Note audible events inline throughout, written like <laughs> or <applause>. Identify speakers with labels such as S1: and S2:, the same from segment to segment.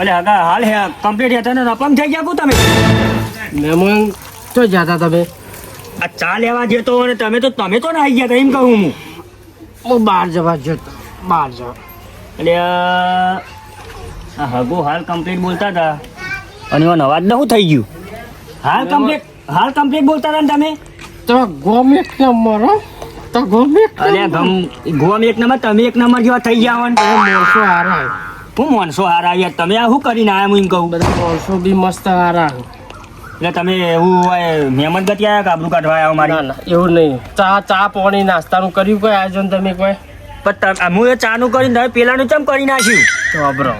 S1: અલે આગા હાલ હે કમ્પ્લીટ હે તને અપંગ થઈ ગયા કુ તમે?
S2: મહેમાન તો જતા તમે?
S1: આ ચા લેવા જતો અને તમે તો તમે તો ના આવી ગયા એમ કહું હું.
S2: હું બહાર જવા જતો બહાર જવા.
S1: એટલે આ હગો હાલ કમ્પ્લીટ બોલતા હતા અને એનો અવાજ ન થઈ ગયું? હાલ કમ્પ્લીટ હાલ કમ્પ્લીટ બોલતા હતા ને તમે?
S2: તો ગોમ એક નંબર તો ગોમ એક
S1: અરે ગમ ગોમ એક નંબર તમે એક નંબર જેવા થઈ ગયા હોય ને
S2: માણસો હારા
S1: હું માણસો હારા યાર. તમે આ શું કરીને આયા હું એમ કહું?
S2: બધા માણસો બી મસ્ત હારા.
S1: એટલે તમે એવું હોય મહેમાન ગતિ આવ્યા કાબરું કાઢવા આવ્યા મારી?
S2: ના એવું નહીં. ચા ચા પાણી નાસ્તાનું કર્યું કોઈ આયોજન તમે કોઈ?
S1: પણ હું એ ચાનું કરીને તમે પેલાનું ચમ કરી નાખ્યું?
S2: તો અબરો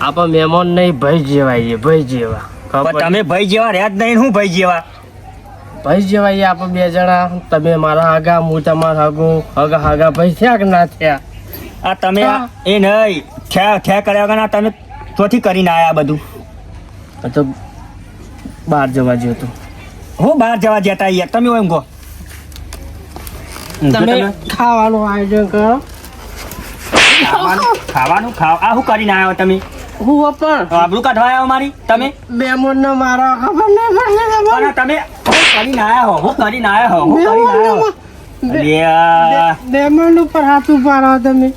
S2: આપણે મહેમાન નહીં ભાઈ જેવા છીએ ભાઈ જેવા.
S1: તમે ભાઈ જેવા રહ્યા જ નહીં હું ભાઈ જેવા?
S2: ભાઈ જેવા એ આપણે બે જણા. તમે મારા આગા હું તમારા હગો. હગા હગા ભાઈ થયા કે ના થયા?
S1: આ તમે એ નહીં. થયા થયા કર્યા વગર આ તમે ચોથી કરીને આવ્યા બધું?
S2: તો બહાર જવા જ્યો તો.
S1: હું બહાર જવા જતા યાર તમે એમ કહો.
S2: તમે ખાવાનું આયોજન કરો.
S1: ખાવાનું ખાવાનું ખાવ. આ શું કરીને આવ્યા તમે?
S2: હું પણ.
S1: આબરૂ કાઢવા આવ્યા મારી? તમે?
S2: મહેમાન નો મારા ખબર નહીં પડતી
S1: તમે હું કરીને આવ્યા હો હું કરીને આવ્યા હો હું કરીને આવ્યા હો.
S2: મહેમાન ઉપર હાથ ઉપાડો તમે.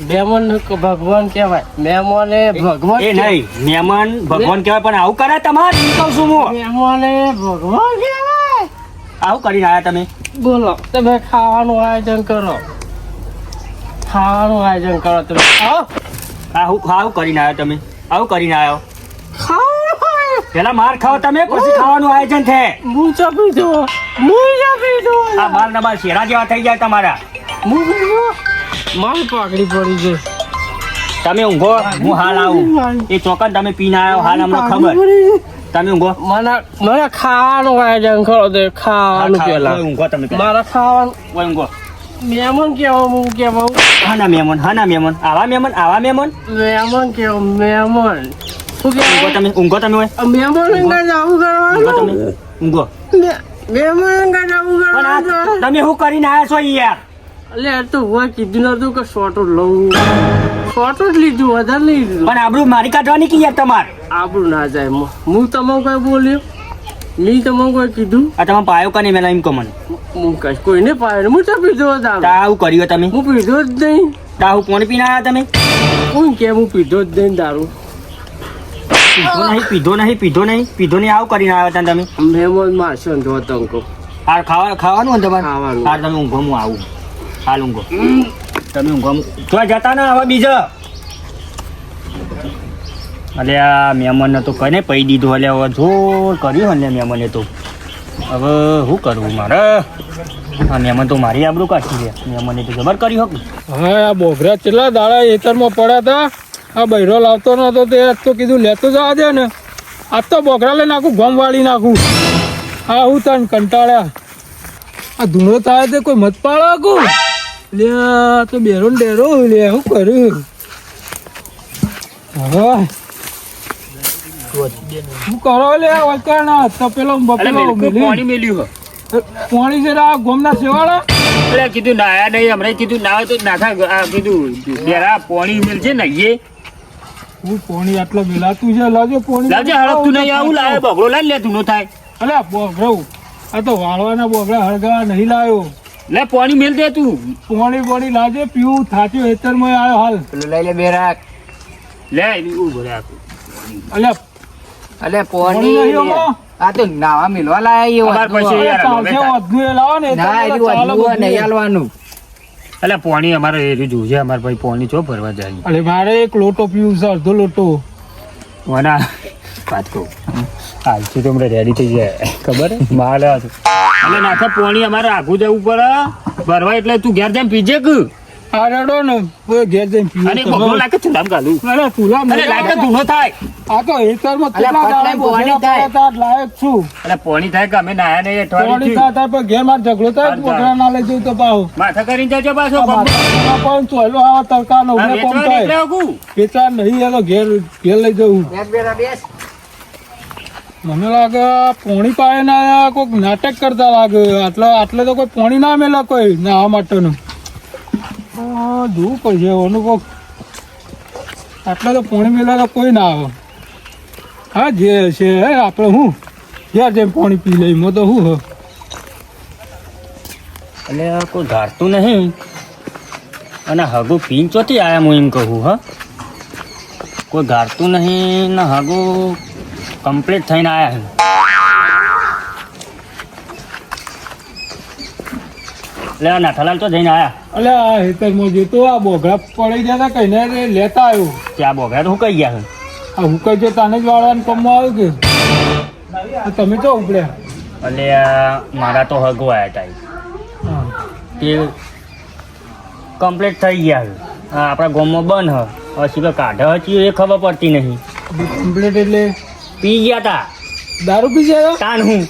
S2: મહેમાન ભગવાન કહેવાય. મહેમાન એ ભગવાન
S1: એ નહીં મહેમાન ભગવાન કહેવાય પણ આવું કરે તમારે? એમ કહું છું હું.
S2: મહેમાન એ ભગવાન કહેવાય.
S1: આવું કરીને આવ્યા તમે?
S2: બોલો તમે ખાવાનું આયોજન કરો. ખાવાનું આયોજન કરો તમે. આવું
S1: આવું કરીને આવ્યો તમે. આવું કરીને આવ્યો. પેલા માર ખાઓ તમે પછી ખાવાનું આયોજન છે.
S2: મૂચા હું ચપી પીધો
S1: આ માર ના બાર શેરા જેવા થઈ જાય તમારા.
S2: હું મારી પાકડી પડી છે.
S1: તમે ઊંઘો હું હાલ આવું. એ ચોકન તમે પીને આવ્યો હાલ અમને ખબર. તમે ઊંઘો.
S2: મને મને ખાવાનું આયોજન કરો દે ખાવાનું પેલા.
S1: ઊંઘો તમે
S2: મારા ખાવાનું
S1: ઓય ઊંઘો.
S2: મેમન કેવો હું કેવો
S1: હા ના મેમન હા ના મેમન. આવા મેમન આવા મેમન?
S2: મેમન કેવો મેમન. શું
S1: ઊંઘો તમે ઊંઘો તમે મેમન
S2: મહેમાન અંગા જાવું
S1: ઊંઘો
S2: કરવાનું?
S1: તમે ઊંઘો.
S2: મેમન અંગા જાવું કરવાનું?
S1: તમે શું કરીને આવ્યા છો યાર
S2: અલે આ તો હું કીધું નતું કે શોર્ટ જ લઉં. શોર્ટ જ લીધું વધારે નહીં લીધું.
S1: પણ આબરૂ મારી કાઢવાની કી યાર તમાર?
S2: આબરૂ ના જાય હું તમે કઈ બોલ્યો? મેં તમે કોઈ કીધું?
S1: આ તમે પાયો કને મેલા એમ કમન મને.
S2: હું કઈ કોઈને પાડે હું તો પીધો હતા આમ.
S1: તા આવું કર્યું તમે.
S2: હું પીધો જ નહીં.
S1: તા આવું પાણી પીને આવ્યા તમે?
S2: હું કે હું પીધો જ નહીં દારૂ?
S1: પીધો નહીં પીધો નહીં પીધો નહીં. પીધો નહીં આવું કરીને આવ્યા હતા તમે?
S2: મેં મારશો ને તંકો
S1: આ ખાવા ખાવાનું તમારે?
S2: ખાવાનું.
S1: હા તમે ઊંઘો હું આવું. હાલ ઊંઘો તમે ઊંઘો હું- તો જતા ના હવે બીજો? અલે આ મહેમાનને તો કને પૈ દીધું અલે હવે જોર કર્યું ને મહેમાને તો. હવે શું કરવું મારે? આ મહેમાન તો મારી આબરૂ કાઢી છે. મહેમાને તો જબર કરી હક
S3: હા આ બોગરા કેટલા દાડા એતરમાં પડ્યા હતા? આ બૈરો લાવતો નતો તે આજ તો કીધું લેતો જવા દે ને. આજ તો બોગરા લઈ નાખું ગમ વાળી નાખું. હા હું તને કંટાળ્યા. આ ધૂણો થાય તે કોઈ મત પાડવા કુ લે તો બેરો ને ડેરો લે હું કર્યું હું કરો લે વચકાના તો પેલો
S1: પાણી મેલ્યું
S3: પાણી છે આ ગોમના સેવાળા
S1: એટલે કીધું નાયા નહીં હમણાં કીધું ના તો નાખા કીધું બેરા પાણી મેલ છે ને એ
S3: હું પાણી આટલો મિલાતું છે લાગે પાણી
S1: હડક નહીં આવું લાવે બગડો લાવી લે તું નો થાય
S3: અલે બોગરવ આ તો વાળવાના બોગરા હળગાવા નહીં લાવ્યો
S1: લે પાણી મેલ દે તું.
S3: પાણી પાણી લાજે પીવું થાટ્યું હેતરમાં આવ્યો હાલ.
S4: પેલું લઈ લે બેરાક
S1: લે એવું ભરે
S3: અલે
S4: અલે
S3: પાણી?
S4: આ તો નાવા મિલવા લાયા
S1: અમાર પછી
S3: અરે
S1: યાર,
S3: વધુ લાવો ને
S4: ના
S3: હેતરમાં
S4: વધુ. નહીં હાલવાનું
S1: એટલે પાણી અમારે એ જોજે અમારે ભાઈ પાણી ચો ભરવા જાય.
S3: અલે મારે એક લોટો પીવું છે અડધો લોટો.
S1: વના વાત કહું. હાલથી તો હમણાં રેડી થઈ જાય. ખબર? માલ એટલે નાખે પાણી અમારે આઘું જવું પડે. ભરવા એટલે તું ઘેર જઈને પીજે કે?
S3: ઘેર જઈને પીવું
S1: અને બગડો લાગે ચૂલામ ગાલું.
S3: અરે તુલા
S1: અરે લાગે ધૂનો થાય.
S3: આ તો કેટલા. લાયક છું.
S1: એટલે પોણી થાય કે અમે નાયા નહીં
S3: પાણી
S1: અઠવાડિયું
S3: થાય. થાય પણ ઘેર માર ઝઘડો થાય ના લઈ જવું તો પાહો.
S1: માથા કરીને જજો પાછો
S3: પણ આવા તડકાનો
S1: આ
S3: કોમ થાય.
S1: આઘું.
S3: નહીં એનો ઘેર ઘેર લઈ જવું.
S4: બેસ બેરા બેસ.
S3: મને લાગે આ પોણી પાય ના કોઈક નાટક કરતા લાગે. આટલે આટલે તો કોઈ પોણી ના મેલા કોઈ નાવા માટેનું. જોવું પડશે એનું કોક. આટલા તો પોણી મેલા તો કોઈ ના આવે. હા, જે છે, હે, આપણે હું? જ્યાં જેમ પોણી પી લઈ મો તો હું
S1: એટલે કોઈ ધારતું નહીં. અને હગું પીન ચોથી આયા હું એમ કહું, હા? કોઈ ગારતું નહીં ને હગું કમ્પ્લીટ થઈને આવ્યા છે. લે આ નાથાલાલ તો જઈને આયા.
S3: અલે આ હેતરમાં જોતો આ બોઘડા પડી ગયા હતા કહીને લેતા આવ્યો.
S1: ત્યાં બોગા તો હું કહી ગયા
S3: આ હુકાઈ જો તને જ વાળવાનું કામમાં આવ્યું કે? તમે તો ઉપડ્યા?
S1: એટલે મારા તો હગો આયા હતા તે કમ્પ્લીટ થઈ ગયા છે. આપણા ગામમાં બંધ હ સીધો કાઢે હતી એ ખબર પડતી નહીં.
S3: કમ્પ્લીટ એટલે
S1: પી ગયા તા.
S3: દારૂ પી જાય
S1: તાન હું.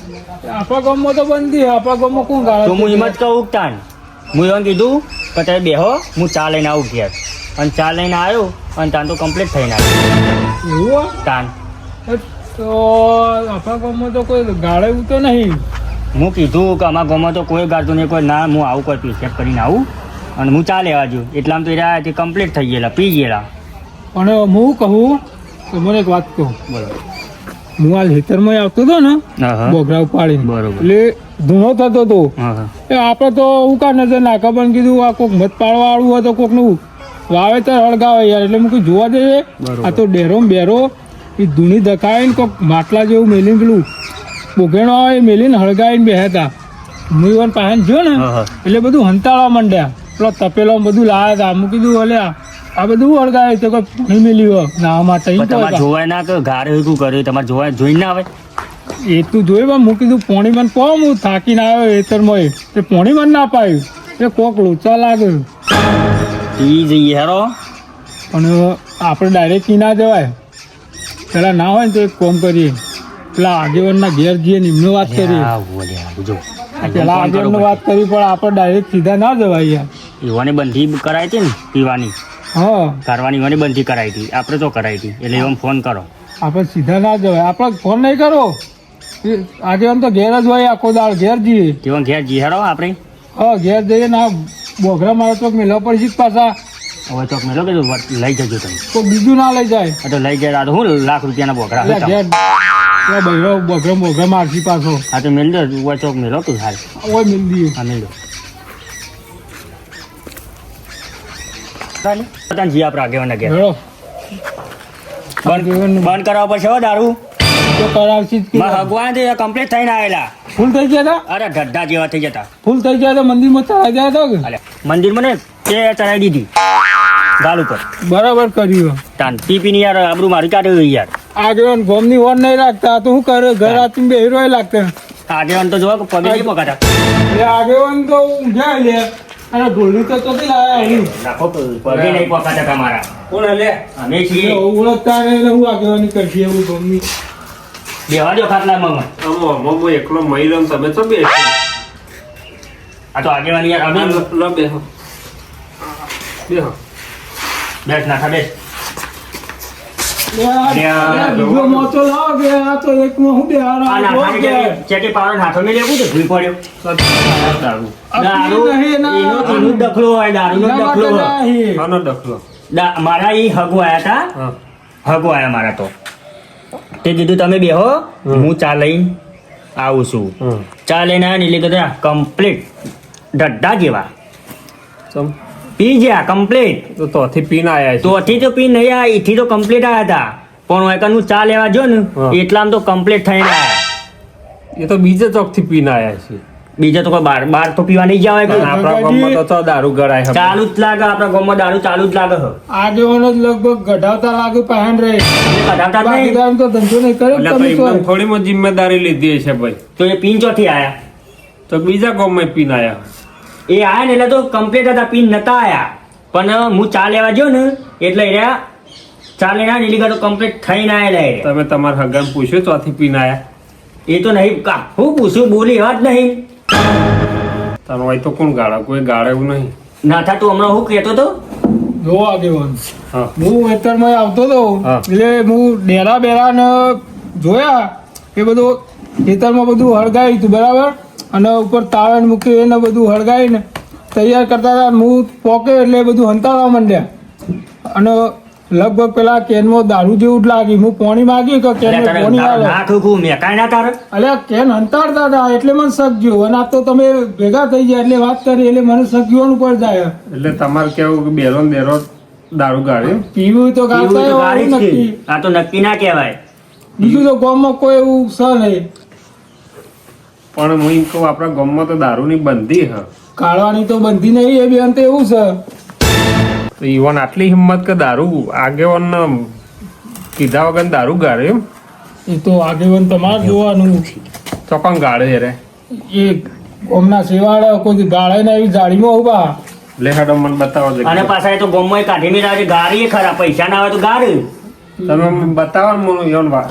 S3: આપણા ગામમાં તો બંધી આપા ગામમાં કોણ ગાળે
S1: તો હું એમ જ કહું તાન. હું એમ કીધું કે તમે બેહો હું ચા લઈને આવું ઘેર. અને ચા લઈને આવ્યો અને તાન તો કમ્પ્લીટ થઈને આવ્યો
S3: એવું?
S1: તાન.
S3: તો આપણા ગામમાં તો કોઈ ગાળે તો નહીં.
S1: હું કીધું કે અમારા ગામમાં તો કોઈ ગાતું નહીં. કોઈ ના હું આવું કોઈ પીસેપ કરીને આવું અને હું ચા લેવા જોઉં એટલામાં તો રહ્યા કમ્પ્લીટ થઈ ગયેલા પી ગયેલા.
S3: પણ હું કહું તો મને એક વાત કહું.
S1: બરોબર
S3: હું આ ખેતરમાં આવતો હતો ને બોગરા ઉપાડીને.
S1: બરોબર.
S3: એટલે ધૂણો થતો હતો. એ આપણે તો હું કા નજર નાખા પણ કીધું આ કોઈક મત પાડવા વાળું હોય તો કોકનું વાવેતર હળગાવે યાર. એટલે મૂકી જોવા જઈએ. આ તો ડેરો બેરો એ ધૂણી દખાવીને કોઈક માટલા જેવું મેલીને પેલું બોગેણો આવે એ મેલીને હળગાવીને બેહતા. હતા હું ઈવન પાસે જો ને એટલે બધું હંતાળવા માંડ્યા. પેલો તપેલો બધું લાવ્યા હતા મૂકી દીધું અલ્યા આ બધું અળગાય તો કોઈ પાણી મેલી હોય. નાવા માટે ઈ
S1: પણ
S3: તો
S1: તમારે જોવાય ના કે ઘારે શું કર્યું? તમારે જોવાય જોઈ ના આવે
S3: એ તું પણ મૂકી દીધું પોણી મને કોમ હું થાકીને આવ્યો એતરમાં એ તે પોણી મને ના પાયું. એ કોક લોચા લાગે
S1: એ જઈએ હેરો.
S3: પણ આપણે ડાયરેક્ટ કી ના જવાય. પેલા ના હોય ને તો એક કોમ કરીએ. પેલા આગેવાનના ઘેર જઈએ ને એમને વાત કરીએ. પેલા આગેવાનની વાત કરી પણ આપણે ડાયરેક્ટ સીધા ના જવાય યાર.
S1: યુવાને બંધી કરાવી હતી ને પીવાની.
S3: હા.
S1: કારવાની યુવાને બંધી કરાવી હતી. આપણે તો કરાવી હતી. એટલે એમ ફોન કરો.
S3: આપણે સીધા ના જવાય. આપણે ફોન નહીં કરો. આજે આમ તો ઘેર જ હોય આખો દાળ ઘેર જઈએ.
S1: તેવા ઘેર જી હેડો આપણે.
S3: હા ઘેર જઈએ ના બોઘરા મારા ચોક મેળવા પડશે પાછા.
S1: હવે ચોક મેલો કે લઈ જજો તમે?
S3: તો બીજું ના લઈ જાય.
S1: તો લઈ જાય. હું લાખ રૂપિયાના બોઘરા.
S3: ઘેર બૈરો બોઘરા બોઘરા મારશી પાછો.
S1: હા તો મેલ દો. ચોક મેલો તું હાલ?
S3: ઓય મિલ દઈએ.
S1: હા મેલ દો. ચાલે પતાને જી આપણે આગેવાના ઘેર.
S3: હેડો.
S1: બંધ બંધ કરવા પડશે હો દારૂ.
S3: તો કરાવશી
S1: માં ભગવાન તે કમ્પ્લીટ થઈને આવેલા
S3: ફૂલ થઈ ગયા હતા?
S1: અરે ગઢા જેવા થઈ જતા.
S3: ફૂલ થઈ ગયા હતા મંદિરમાં ચડા ગયા હતા કે?
S1: અલે મંદિરમાં તે ચડાવી દીધી. ગાલ ઉપર.
S3: બરાબર કર્યું.
S1: તાન પી પીને યાર આબરૂ મારી કાઢ્યું યાર.
S3: આગેવાન ગોમની વોર નહીં રાખતા તો શું કરે? ઘર આતી બે હીરો લાગતા.
S1: આગેવાન તો જોવા પગે
S3: આગેવાન તો ઊંઘ્યા લે. અને ઢોલની તો કદી લાયા એની.
S1: નાખો પગે નહીં પકાતા તમારા.
S3: કોણ હલે?
S1: અમે છીએ.
S3: ઓળખતા ને હું આગેવાની કરશી એવું ગમની
S1: બેવા દો ખાટલા મગમાં
S5: અમો મમ્મો એકલો મહી રહ્યો તમે તો બે
S1: આ તો આગેવાની યાર અમે.
S5: લો બેહો. બેહો.
S1: બેસ નાખા બેસ. મારા ઈ હગો આયા હતા
S5: હા.
S1: હગો આયા મારા તો. તે કીધું તમે બેહો હું ચા લઈને આવું છું. ચા લઈને આવ્યા ને એટલે કમ્પ્લીટ ઢડ્ડા જેવા. પી ગયા કમ્પ્લીટ
S5: તો તોથી પીને આયા છે.
S1: તોથી તો પી નહીં આયા એથી તો કમ્પ્લીટ આવ્યા હતા. પણ હું ચા લેવા જો ને. એટલામાં તો કમ્પ્લીટ થઈને આવ્યા
S5: એ તો બીજે ચોકથી પીને આયા છે.
S1: બીજા તો કોઈ બાર બાર તો પીવા નહીં જવાય
S5: પણ આપણા ગામમાં તો તો દારૂ ગળાય
S1: ચાલુ જ લાગે આપણા ગામમાં દારૂ ચાલુ જ લાગે. આજે
S3: આગેવાનો જ લગભગ ગઢાવતા લાગે પહેન રહે.
S1: ગઢાવતા નહીં.
S3: તો ધંધો નહીં કરે
S5: એટલે
S3: તમે તો
S5: થોડી મોટી જિમ્મેદારી લીધી છે ભાઈ.
S1: તો એ પીન ચોથી આયા.
S5: તો બીજા ગામમાં પીન આયા.
S1: એ આયા ને એટલે તો કમ્પ્લીટ હતા પીન નતા આયા. પણ હું ચા લેવા ગયો ને એટલે રહ્યા ચા આવ્યા ને એટલે તો કમ્પ્લીટ થઈને આયેલા
S5: તમે તમારા હગન પૂછ્યું ચોથી પીન આયા?
S1: એ તો નહીં કા હું પૂછું બોલી એવા જ નહીં.
S5: તારો હોય તો કોણ ગાળા? કોઈ ગાળે એવું નહીં.
S1: નાથા તું હમણાં હું કહેતો તો
S3: જો આગેવાન
S5: હા.
S3: હું વેતરમાં આવતો તો
S5: હા.
S3: એટલે હું ડેરા બેરા ને જોયા એ બધું ખેતરમાં બધું હળગાવ્યું હતું બરાબર? અને ઉપર તાવણ મૂકી એને બધું હળગાવીને તૈયાર કરતા હતા. હું પોકે એટલે એ બધું હંતાડવા માંડ્યા. અને લગભગ પેલા કેનમાં દારૂ જેવું જ લાગી. હું પોણી માગી કે કેન
S6: અલ્યા
S3: પોણી
S6: તારે.
S3: અલ્યા કેન હંતાડતા હતા એટલે મને સગ્યું અને આ તો તમે ભેગા થઈ ગયા એટલે વાત કરી એટલે મને ગયો પર જાય.
S5: એટલે તમારે કેવું કે બેરો બેરો દારૂ ગાળ્યું?
S3: પીવું તો
S6: ગાળતા
S3: નક્કી.
S6: આ તો નક્કી ના કહેવાય.
S3: બીજું તો ગામમાં કોઈ એવું સ નહીં.
S5: પણ હું કહું આપણા ગામમાં તો દારૂની બંધી હ.
S3: કાઢવાની તો બંધી નહીં એ બેન તો એવું છે.
S5: તો ઈવન આટલી હિંમત કે દારૂ આગેવન કીધા વગર દારૂ ગાળે એમ?
S3: એ તો આગેવન તમારે જોવાનું.
S5: ચોકન ગાળે રે
S3: એ ગોમના સેવાળા કોઈ ગાળે ને એવી જાળીમાં ઊભા
S5: લે હડો મને બતાવો
S6: અને પાછા એ તો ગોમમાં કાઢી મેં આજે ખરા પૈસા ના આવે તો ગાળ.
S5: તમે બતાવો મને ઈવન વા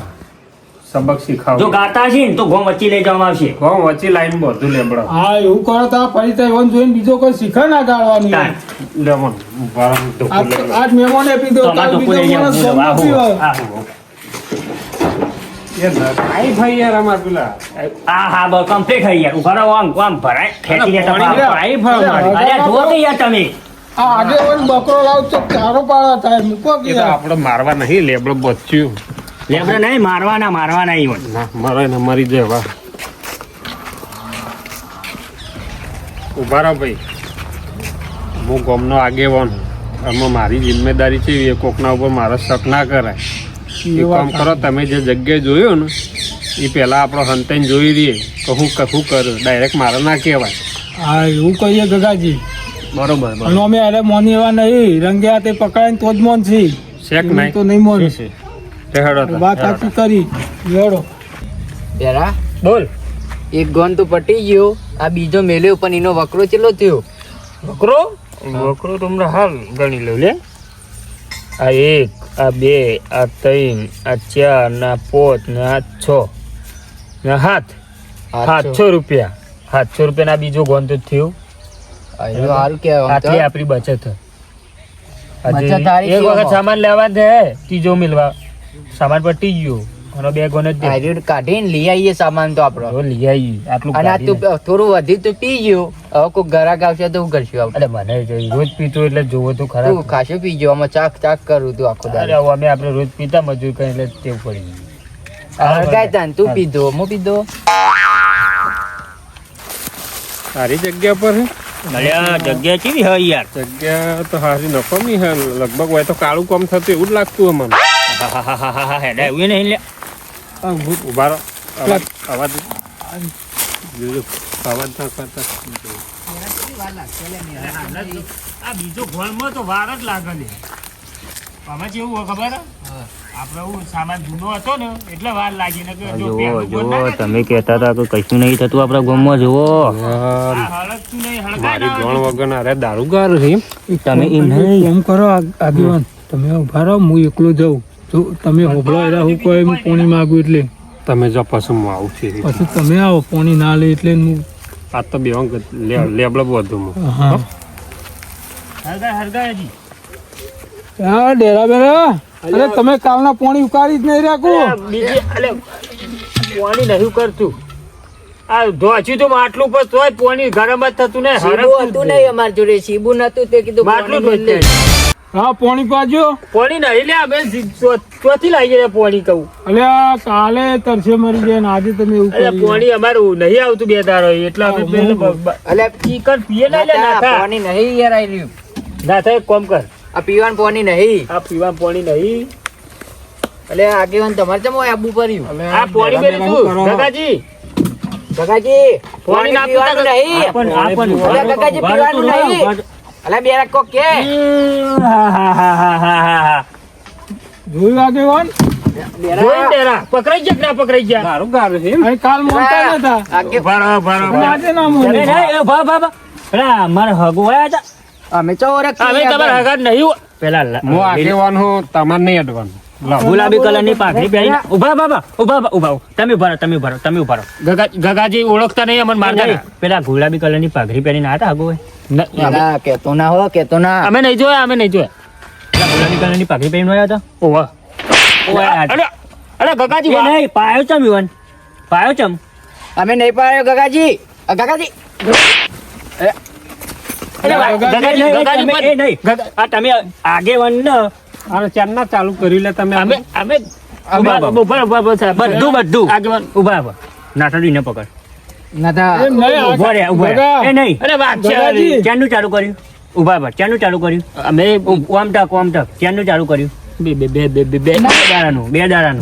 S5: સબક
S6: જો ગાતા હશે ને તો ગોમ વચ્ચે લઈ જવામાં આવશે
S5: ગો વચ્ચે લાઈન બધું લેબડો
S3: હા એવું કરો તો ફરી તો એવન જોઈને બીજો કોઈ શીખર ના ગાળવાનું
S6: તાન.
S5: લે મને ઊભા રહો, ધોકો
S3: આજ
S5: લેબડો.
S3: આજ મહેમાન આપી દો
S6: તો અમારે
S3: કાલ બીજો માણસ
S6: નહીં
S3: ગામમાં
S6: આવું.
S3: પીવે.
S6: આવું.
S5: એ નખાય ભાઈ યાર અમાર પેલા
S6: આ હા બસ કમ્પ્લીટ થઈ યાર ઊભા રહો આમ આમ ભરાય ખેંચી લેતા
S5: પાણી
S6: ભાવ.
S5: પાઈ ભાવ મારી.
S6: અરે જુઓ તો યાર તમે
S3: આ આગેવાન બકરો લાવ તો ચારો પાડા થાય મૂકો કે
S5: એ તો આપણે મારવા નહીં લેબડો બચ્યું
S6: લેબડા નહીં મારવાના મારવાના ઈવન
S5: ના મારે ને મરી જાય વાહ. ઊભા રહો ભાઈ. હું ગામનો આગેવાન આમાં મારી જિમ્મેદારી છે એ કોકના ઉપર મારા શક ના કરાય. એ કામ કરો તમે જે જગ્યાએ જોયો ને એ પહેલાં આપણો હંતેન જોઈ રહીએ કે હું કશું કરું? ડાયરેક્ટ મારે ના કહેવાય.
S3: હા એવું કહીએ ગગાજી.
S6: બરોબર બરોબર.
S3: અમે અરે મોની એવા નહીં રંગે હાથે પકડાઈને તો જ મોન છે
S5: શેક નહીં.
S3: તો નહીં મોન.
S5: તો.
S3: વાત સાચી કરી. લેડો
S4: પેલા
S6: બોલ.
S4: એક ગોન તો પટી ગયો. આ બીજો મેલ્યો પણ એનો વકરો ચેલો થયો?
S6: તમને હાલ ગણી લો લે. આ એક આ બે આ ત્રણ આ ચાર ના પોત ને આ છ ને હાથ. સાતસો રૂપિયા. સાતસો રૂપિયા ના બીજો ગોન તો થયું. આટલી આપણી બચત. એક વખત સામાન લેવા દે ત્રીજો મિલવા. સામાન પટી ગયો અને બે ગોને જ
S4: કાઢીને લઈ આવીએ સામાન તો આપણો.
S6: લઈ આવી આટલું
S4: અને આ તું થોડું વધી તું પી ગયો હવે કોઈ ગ્રાહક આવશે તો હું કરશું આપણે
S6: મને રોજ પીતો એટલે જોવો તો ખરા.
S4: તું ખાસું પી ગયો આમાં ચાક ચાક કરું તું આખો દાડો.
S6: અમે આપણે રોજ પીતા મજૂર કરી એટલે તેવું પડી
S4: ગયું. તું પીધો હું પીધો.
S5: સારી જગ્યા પર
S6: જગ્યા કેવી હોય યાર.
S5: જગ્યા તો સારી નફામી હે લગભગ હોય તો કાળું કામ થતું એવું જ લાગતું અમને
S6: હેડા એવું નહીં લે
S5: ઊભા રહો અવાજ અવાજ જોજો. અવાજ ના કરતા
S6: આ બીજો ઘોળમાં તો વાર જ લાગે લે આમાં કેવું હોય ખબર આપણે સામાન જૂનો હતો ને એટલે વાર લાગી ને જો પહેલું ગોળ ના નાખી,
S2: તમે કહેતા હતા કે કશું નહીં થતું આપણા ગામમાં જુઓ
S5: મારી
S6: ના
S5: વગર અરે દારૂ છે
S2: તમે એમ
S3: કરો આગ- આગેવાન તમે ઊભા રહો હું એકલો જાઉં તમે હોભળો એટલે હું કોઈ હું પોણી માગું એટલે?
S5: તમે જો પછી હું આવું છે
S3: પછી તમે આવો પોણી ના લે એટલે હું
S5: આ તો બે લેબડો બધું
S3: હા. હા. ડેરા બેરા. અરે તમે કાલના પોણી ઉકાળી જ નહીં રાખો
S6: અલ્યા, બીજી અલે પાણી નહીં કરતું આ ધોચ્યું તો માટલું પર તોય પાણી ગરમ જ થતું ને
S4: શીબુ હતું નહીં અમાર જોડે શીબુ નતું તે કીધું
S6: માટલું
S4: લે.
S3: હા પોણી પાજો.
S6: પાણી નહીં લે અમે ચોથી લાવી જાય પોણી કહું.
S3: એટલે કાલે તરસે મરી જાય ને આજે તમે એવું
S6: અરે પોણી અમારું નહીં આવતું બે દાડો એટલે અમે બ- બ- પીએ ના લે નાખા
S4: પોણી નહીં યાર આઈ રહ્યું.
S6: ના થાય કોમ કર.
S4: આ પીવાનું પોણી નહીં.
S6: આ પીવાનું પોણી નહીં.
S4: એટલે આગેવાન તમારે ચમ હોય આબુ પર્યું
S6: આ પોણી મેં તું કાકાજી
S4: કાકાજી
S6: પોણી
S4: પાણી
S6: ના
S4: પીવાનું નહીં.
S6: પણ આ
S4: પણ કાકાજી પીવાનું નહીં. અલ્યા બે રાખો કે.
S6: હા હા હા હા હા હા હા
S3: જોયું આગેવાન
S6: તેરા પકડાઈ ગયા કે ના પકડાઈ ગયા?
S5: ગાર છે
S3: અહીં કાલ મોટા નતા.
S4: આગે-
S6: ભરો ભરો
S3: આજે ના મોને
S6: એ ભા ભા ભા પેલા હગો આયા હતા.
S4: અમે ચોરે
S6: હવે તમારા હગા નહીં હોય. પેલા
S5: હું આગેવાન હું તમારે નહીં અડવાનું. લાવો.
S6: કલરની પાઘડી પહેરીને ઊભા બાબા ઊભા ઊભા તમે ઊભા રહો તમે ઊભા રહો તમે ઊભા રહો ગગા ગગાજી ઓળખતા નહીં અમને મારતા નહીં. પેલા ગુલાબી કલરની પાઘડી પહેરીને આતા હગો ના
S4: કેતો ના હો કેતો ના
S6: અમે નહીં જોયા અમે નહીં જોયા ગુલાબી કલરની પાઘડી પહેરીને આવ્યા હતા ઓવા અરે અરે ગગાજી નહીં પાયો ચમ યુવાન પાયો ચમ
S4: અમે નહીં પાયો ગગાજી અ, ગગાજી
S6: અરે ગગાજી ગગાજી નહીં આ તમે આગેવાન ન
S5: અરે ચારના ચાલુ કરી લે તમે
S6: અમે અમે ઊભા ઊભા.
S1: બધું બધું.
S6: આગેવાન.
S1: ઊભા ઊભા નાટાડીને પકડ.
S4: નાતા
S3: એ નહીં, આ-
S1: ઊભા રે ઊભા રે.
S3: ભગા.
S1: એ નહીં.
S6: અરે વાત છે.
S3: ગગાજી.
S1: ચારનું ચાલુ કર્યું? ઊભા ચારનું ચાલુ કર્યું?
S6: અમે
S1: ઓમ ટક ઓમ ટક ચારનું ચાલુ કર્યું?
S6: બે બે બે બે બે
S1: દાડાનું દાડાનું.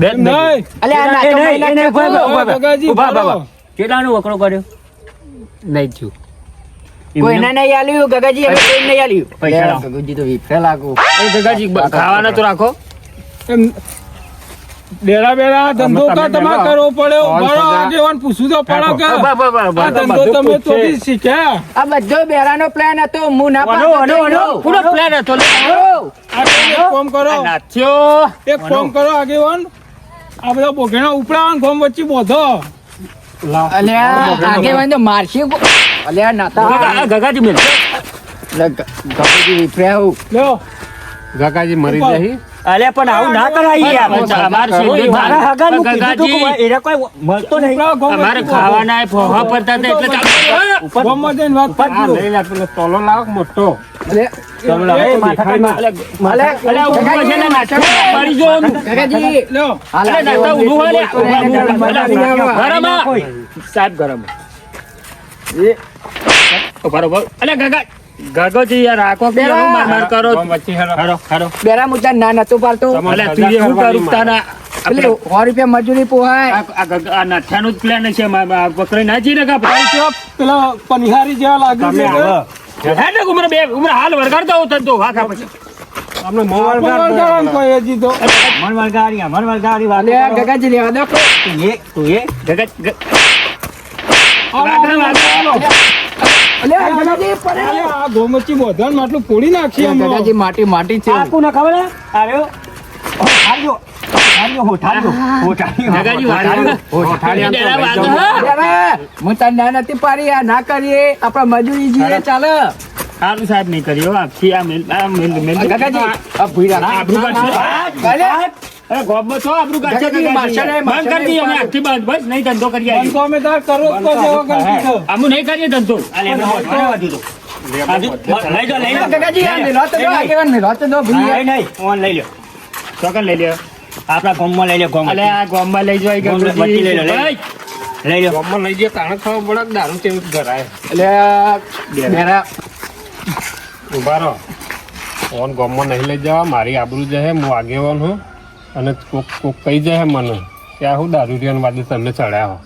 S1: કેટલાનું વકરો કર્યો?
S6: નહીં થયું.
S4: કોઈને નહીં આલ્યું ગગાજી અમે કોઈ નહીં આલ્યું.
S1: પૈસા લાવો.
S4: ગગુજી તો વિફરે લાગુ
S6: એ ગગાજી ખાવાના તો રાખો.
S3: એમ ડેરા બેરા ધંધો
S5: તમે
S3: કા કરવો પડે?
S5: ઓલ
S3: ઊભા રહો,
S5: સજા.
S3: આગેવાન પૂછવું તો પડે કે?
S6: ઊભા, ઊભા, ઊભા, ઊભા.
S3: આ ધંધો તમે
S5: પૂછે.
S3: તો શીખ્યા?
S4: આ બધો બેરાનો પ્લાન હતો. હું ના.
S6: પૂરો પ્લાન હતો.
S3: આગળ કરો.
S6: આ
S3: એક કામ કરો આગેવાન. આ બધા બોઘેણા ઉપડાવન ગોમ વચ્ચે બોધો.
S4: આગેવાન તો મારશી અલ્યા નાતા
S6: ગગાજી મેલ
S4: લે, ગગુજી આવું
S3: લ્યો.
S5: ગગાજી મરી. જાય
S1: અલે પણ આવું ના કરાય યાર.
S6: અમાર શેરડી
S1: મારા કીધું તું કે કોઈ મળતો નહીં.
S6: અમારે ખાવાના ફોહા પડતા એટલે
S1: ઉપર
S3: ગોમમાં જઈને વાત
S5: આ લઈ લે પેલો તોલો લાવ મોટો.
S6: સાહેબ ગરમ. અલે ગગા ગગોજી યાર રાખો કે માર માર કરો.
S5: ગોમ વચ્ચે હેરો.
S6: હારો હારો.
S4: બેરા મુદ્દા ના નતું પાડતો.
S6: અલે તું એ કરું? તાના
S4: પેલી સો રૂપિયા મજૂરી પોહાય.
S6: આ આ ગગ- આ નાથાનું જ પ્લાન છે. મા- મા- પકડી નાખી ને કાપડ.
S3: આ પેલા પનિહારી જેવા લાગ્યું છે
S6: હે ને ઉમરે બે ઉમર હાલ વળગાડતો હોત તો વાખા પછી
S5: અમને મોવાળ
S3: પણ
S5: ગાળ
S3: વળગાડવાનું
S5: દો.
S3: કોઈ હજી તો.
S1: મન વળગાડી, મન વળગાડી વાત
S4: ગગાજી લેવા દો.
S1: તું એ, તું એ.
S6: ગગા
S3: આ ગોમચી બોધન માટલું ફોડી નાખી
S4: દાદાજી માટી માટી છે
S1: આ ના ખબર હે? આ રહ્યો. હોઠાડ્યો. હોઠાડ્યો, હોઠાડ્યો. હોઠાડ્યો.
S6: ગગાજી
S1: હોઠાડ્યો.
S6: હોઠાડ્યો.
S1: હોઠાડ્યો.
S6: બેરા વાગો, હા.
S4: તને ના નથી પાડી આ ના કરીએ આપણા મજૂરી જીએ ચાલે
S6: સારું સાહેબ નહીં કર્યો આખી આ મેલ આ મેલ મેલ
S4: આ
S6: અરે ગોબમાં છો.
S4: નહીં,
S6: બંધ કરી દઈએ અમે આખી બંધ બસ નહીં ધંધો
S3: બંધ અમે તાર કરો જ તો જેવો ગણતી
S6: અમે નહીં કરીએ ધંધો.
S1: અલે, એમને હોઠાડવા દીધો. આ લઈ જાઓ, લઈ
S4: આ મેલો તો
S1: નહીં. ઓન લઈ લ્યો.
S6: ચોકન લઈ લ્યો.
S1: આપણા ગામમાં લઈ લો ગામમાં.
S6: અલે આ ગોમમાં લઈ
S1: ગોમમાં વચ્ચે લઈ લો, લઈ લો. લઈ.
S5: ગામમાં લઈ જઈએ તાણે ખબર પડે દારૂ તેમ ધરાય?
S4: અલ્યા, બેરા,
S5: ઊભા રહો. ઓન ગામમાં નહીં લઈ જવા મારી આબરૂ જશે હું આગેવાન હું. અને કોક કોક કહી જાય મને કે આ હું દારૂ રીઓને વાદે તમે ચડ્યા હો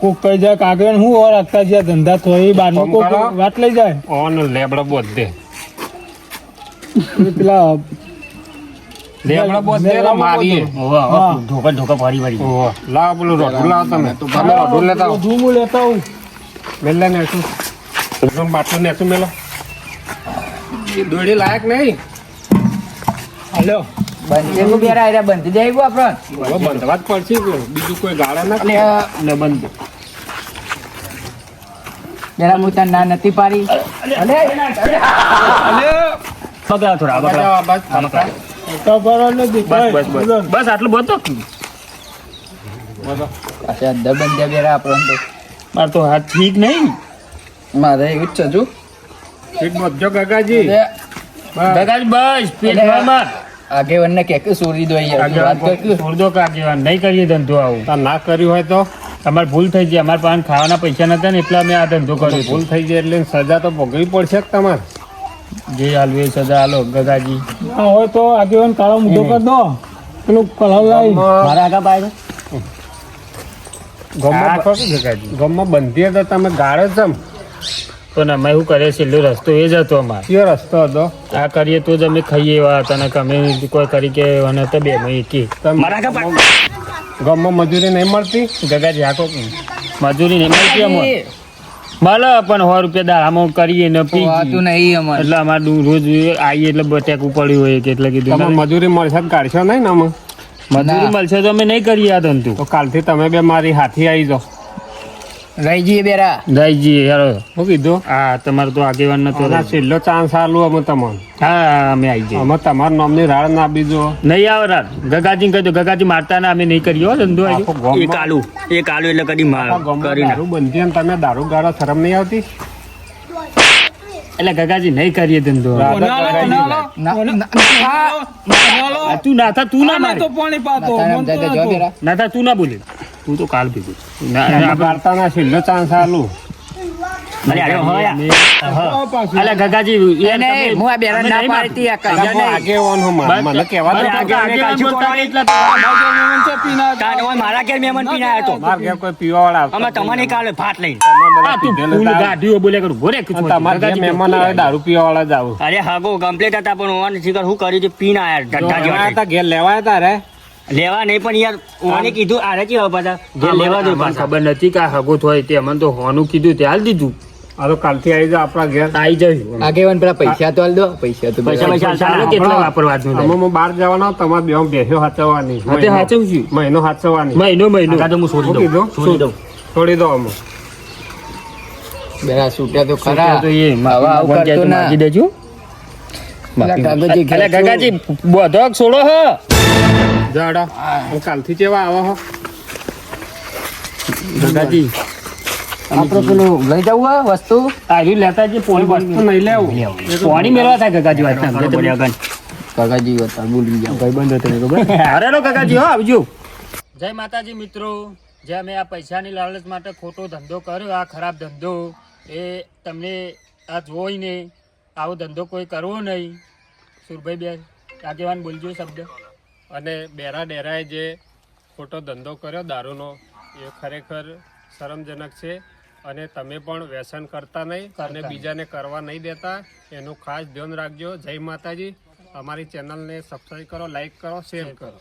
S3: કોક કહી જાય કે આગળ હું ઓર રાખતા જ્યાં ધંધા થોય એ બહારનું કોક વાત લઈ જાય.
S5: ઓન લેબડો બોધે
S3: પેલા
S5: લેબડો બોધે મારીએ.
S1: ઓહો, ઓહો, ધોકા ધોકા ફરી ફરી
S5: ઓહો લાવો તમે. તમે રોઢું લેતા આવો.
S3: ધૂમ લેતા હું
S5: મેલે ને શું બાટલું ને શું મેલો. દોડી લાયક નહીં.
S3: હાલ્યો
S4: બંધ બેરા એરા બંધ જાય ગયું આપણને
S5: હવે બંધવા જ પડશે કે બીજું કોઈ ગાળે ના
S6: બંધ.
S4: બેરા હું તને ના નથી પાડી.
S1: બગડા થોડા બગડા
S5: બસ
S3: મોટા ભરાને
S6: બસ બસ બસ. બસ આટલું બધો
S4: પાછા અંદર બંધ જાય બેરા આપણને તો
S6: મારે તો હાથ ઠીક નહીં.
S4: મારે એવું જ છે જો
S5: ઠીક બધો
S6: કાકાજી બસ. પેટમાં
S4: આગેવાનને કે કે સોરી દો વાત કર. કે.
S6: છોડ દો કાગેવાન નહીં કરીએ ધંધો આવું.
S5: ના કર્યું હોય તો?
S6: અમારે ભૂલ થઈ જાય અમારે પાસે ખાવાના પૈસા નતા ને એટલે અમે આ ધંધો કર્યો
S5: ભૂલ થઈ જાય એટલે સજા તો ભોગવી પડશે જ તમારે.
S6: જે હાલવે એ સજા હાલો ગગાજી.
S3: હા હોય તો આગેવાન કાળો મુદ્દો કર દો. પેલું કલાવ લાવી
S1: મારા આગા પાય
S5: ગમમાં
S6: બંધી હતા
S5: ગમમાં બંધીએ તો તમે ગાળો જમ.
S6: પણ અમે શું કરીએ છેલ્લો રસ્તો એ જ હતો અમારે.
S5: કયો રસ્તો હતો?
S6: આ કરીએ તો જ અમે ખાઈએ એવા હતા ને અમે કોઈ કરી કે અને તો બે માં એકી.
S5: ગમમાં મજૂરી નહીં મળતી?
S6: ગગાજી હાકો મજૂરી નહીં મળતી અમારે? મળે પણ સો રૂપિયા દાડામાં કરીએ ને પી
S4: હોતું નહીં અમારે.
S6: એટલે અમારે રોજ આવીએ એટલે બટેકું પડ્યું હોય કે એટલે કીધું
S5: મજૂરી મળશે કાઢશો નહીં ને અમે?
S6: મજૂરી મળશે તો અમે નહીં કરીએ આ ધંધું.
S5: કાલથી તમે બે મારી હાથી આવી જાઓ.
S4: જઈએ બેરા.
S6: જયજી યાર
S5: હું કીધું?
S6: હા તમારે તો આગેવાન નતો
S5: છેલ્લો ચાન્સ આલું અમે તમને.
S6: હા અમે આવી જઈએ.
S5: અમે તમારા નામની રાડ ના બીજો
S6: નહીં આવે રાત ગગાજી કહી દો ગગાજી મારતા ના અમે નહીં કરીએ ધંધો.
S1: એક આલુ એક આલુ એટલે કદી માર કરી.
S5: દારૂ બંધી અને તમે દારૂ ગાળો શરમ નહીં આવતી?
S6: એટલે ગગાજી નહીં કરીએ ધંધો. તું ના. થા તું ના મારે. ના થા તું ના બોલે. તું તો કાલ ભેગું ના
S5: વાર્તાના છેલ્લો ચાન્સ આલું.
S4: હું
S5: હું હું
S6: કરું
S5: દારૂ પીવા વાળા જાવ
S1: અરે હાગો કમ્પ્લીટ હતા પણ ઓન શિકર શું કર્યું છે પીને
S5: ઘેર લેવાયા હતા રે
S1: લેવા નહીં પણ યાર મને કીધું આરે કેવા પાછા? જે લેવા દો
S6: અમને ખબર નથી કે હગો થાય તે મને તો હોનું કીધું તે હાલ દીધું.
S5: આ તો કાલથી આવી જાવ આપણા ઘેર.
S6: આવી જયું
S4: આગેવાન પેલા પૈસા તો હાલ દો પૈસા તો
S1: પૈસા પૈસા
S6: ચાલો કેટલા વાપરવાનું
S5: અમે હું બહાર જવાનો તમારે બે બેસ્યો હાચવવાની.
S6: હા હાચવું છું.
S5: મહિનો હાચવવાની.
S6: મહિનો મહિનો.
S1: કાં તો હું છોડી દઉં છોડી દઉં.
S5: છોડી દો અમે.
S4: બેરા છૂટ્યા તો
S6: ખરા. તો એ
S4: હવે આવું કરતો ના.
S6: દેજો. ગગાજી બોધો છોડો હ.
S5: જાડો. કાલથી કેવા આવો હો.
S6: ગગાજી
S4: આપણે પેલું લઈ જવું આ વસ્તુ?
S6: આર્યું લેતા જે પોણી
S5: વસ્તુ નહીં લેવું.
S6: પોણી મેળવા થાય ગગાજી વાત ના
S4: કાકાજી હતા ભૂલી જાઓ.
S6: ભાઈબંધો તમે ખબર <laughs> અરે રો કાકાજી હો આવજો. જય માતાજી મિત્રો. જે અમે આ પૈસાની લાલચ માટે ખોટો ધંધો કર્યો આ ખરાબ ધંધો એ તમને આ જોઈને આવો ધંધો કોઈ કરવો નહીં. સુરભાઈ બેન આગેવાન બોલજો શબ્દ.
S5: અને બેરા ડેરાએ જે ખોટો ધંધો કર્યો દારૂનો એ ખરેખર શરમજનક છે અને તમે પણ વ્યસન કરતા નહીં અને બીજાને કરવા નહીં દેતા એનું ખાસ ધ્યાન રાખજો. જય માતાજી. અમારી ચેનલને સબસ્ક્રાઈબ કરો લાઈક કરો શેર કરો.